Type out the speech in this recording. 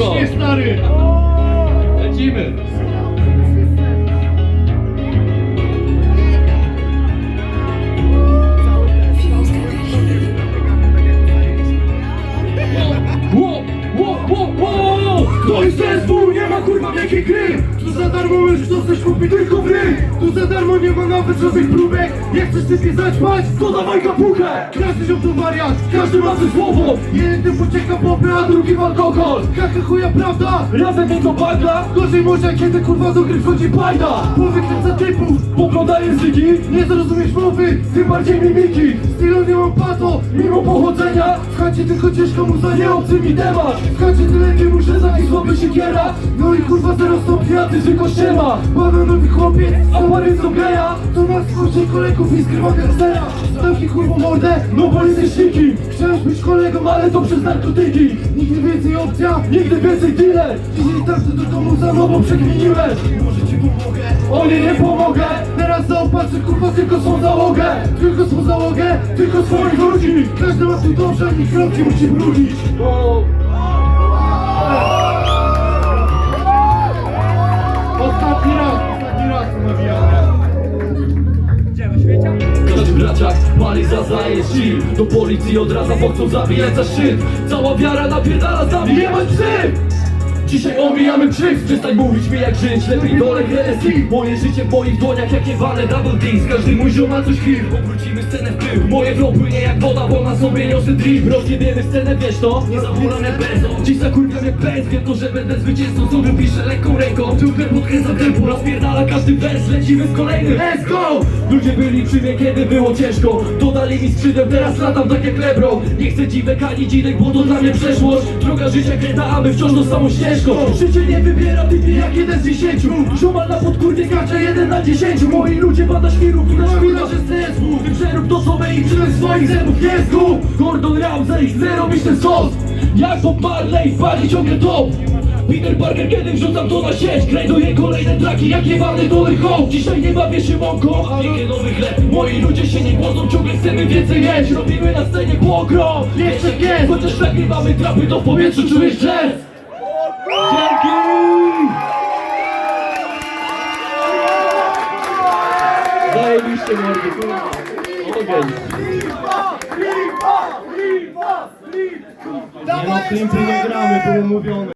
Pięknie, stary! Lecimy! To jest zespół, nie ma kurwa wielkiej gry! Tu za darmo możesz dostać kupi tylko w ryj! Tu za darmo nie ma nawet żadnych próbek! Jak chcesz sypie zaćpać, to dawaj kapuchę! Każdy ziom to wariat, każdy ma coś słowo! Jeden typ ucieka popy, a drugi w alkohol! Kaka chuja prawda, razem tylko bagla! Gorzej może kiedy kurwa do gry wchodzi bajda! Powykręca typów, Nie zrozumiesz mowy, tym bardziej mimiki! Stylu nie mam pato, mimo pochodzenia! W chacie tylko ciężko mu za nieobcy mi temat! W chacie tyle nie muszę za słaby siekiera! No i kurwa zero stopni, a ty ściema! Bananowy chłopiec, a pary co geja! To nas skoczy kolegów i skrywa gangstera! Taki kurwa mordę, no bo jesteś nikim! Ale to przez narkotyki! Nigdy więcej opcja, nigdy więcej dealer! Dzisiaj tak to do domu za nową przekminiłem! Może ci pomogę? O nie, nie pomogę! Teraz zaopatrzę kurwa tylko swą załogę! Tylko swą załogę, tylko swoich ludzi! Każdy ma tu dobrze, nikt kroki musi brudzić! Ostatni raz, ostatni raz nawijamy. Każdy braciak pali zaznaje ci Do policji odradza, bo chcą zabijać za szczyt. Cała wiara napierdala z nami, nie ma psy! Dzisiaj omijamy krzyk, przestań mówić mi jak żyć. Lepiej dole Hennessy Moje życie w moich dłoniach jak jebane double dings Każdy mój ziom ma coś chwil, obrócimy scenę w pył Moje flow płynie jak woda, bo na sobie niosę drip Rozjebiemy scenę, wiesz to? Nie jak bezon Dziś zakurwiam jak pęd, wiem to, że będę zwycięzcą. Znowu piszę lekką ręką, tyłkiem podkręcam tempo Rozpierdala każdy wers, lecimy z kolejnym Let's go! Ludzie byli przy mnie, kiedy było ciężko. Dodali mi skrzydeł, teraz latam tak jak Lebron Nie chcę dziwek ani dzinek, bo to dla mnie przeszłość Droga życia kręta, a my wciąż tą samą ścieżką. Życie nie wybiera typie jak jeden z dziesięciu. Ziomal na podkurwie kacze jeden na dziesięciu. Moi ludzie bada świrów, która szkoda, że CSW Ty przerób to co my i przyszedł swoich zębów. Jest tu! Gordon Ramsay, robić ten sos Jak Bob Marley, pali ciągle top Peter Parker, kiedy wrzucam to na sieć Krajduję kolejne traki jak jebany dolny hołd. Dzisiaj nie bawię się mąką, a nie nowy chleb. Moi ludzie się nie głodzą, ciągle chcemy więcej jeść. Robimy na scenie pogrom, jeszcze jest Chociaż nagrywamy trapy, to w powietrzu czujesz jazz Dzięki! Zajebiście mordy, kurwa Ogień Nie no, klimpy nie gramy, było mówione.